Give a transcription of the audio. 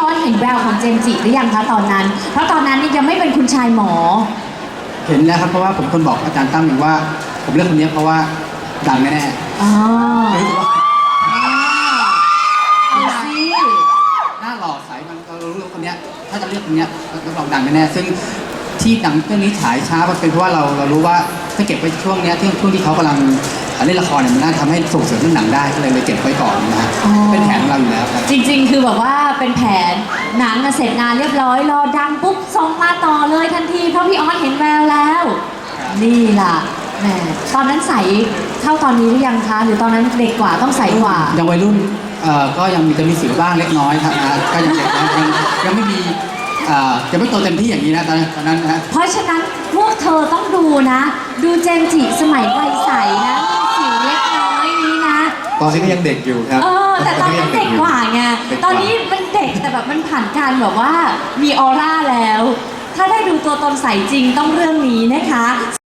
ออสเห็นแววของเจมส์จิหรือยังคะตอนนั้น เพราะตอนนั้นนี่ยังไม่เป็นคุณชายหมอ เห็นแล้วครับเพราะว่าผมคนบอกอาจารย์ตั้มเองว่า ผมเลือกคนนี้เพราะว่าดังแน่อ๋อๆรู้สึกว่าเอาสิหน้าหล่อใสมันเรารู้ว่าคนเนี้ยถ้าจะเลือกคนเนี้ยรับรองดังแน่ๆซึ่งที่หนังเรื่องนี้ฉายช้ามันเป็นเพราะว่าเราเรารู้ว่าถ้าเก็บไว้ช่วงเนี้ยที่ช่วงที่เขากำลังเล่นละครเนี่ยมันน่าทำให้ส่งเสริมเรื่องหนังได้ก็เลยเลยเก็บไว้ก่อนนะ องเราอยู่แล้วครับ จริง ๆ คือแบบว่าเป็นแผนหนังน่ะเสร็จงานเรียบร้อยรอดังปุ๊บส่งมาต่อเลยทันที เพราะพี่ออสเห็นแววแล้วครับนี่ล่ะแหมตอนนั้นใสเท่าตอนนี้หรือยังคะหรือตอนนั้นเด็กกว่าต้องใสกว่า ยังวัยรุ่นเอ่อก็ยังมีจะมีสิวบ้างเล็กน้อยครับนะก็ยังเด็กนะยังยังไม่มีเอ่อยังไม่โตเต็มที่อย่างนี้นะตอนนั้นตอนนั้นนะเพราะฉะนั้นพวกเธอต้องดูนะ ดูเจมส์จิสมัยวัยใสนะมีสิวเล็กน้อยนี้นะ ตอนนี้ก็ยังเด็กอยู่ครับ เออ แต่ตอนนั้นเด็กกว่าไงเด็กว่าตอนนี้มันเด็กแต่แบบมันผ่านการแบบว่ามีออร่าแล้ว ถ้าได้ดูตัวตนใสจริงต้องเรื่องนี้นะคะ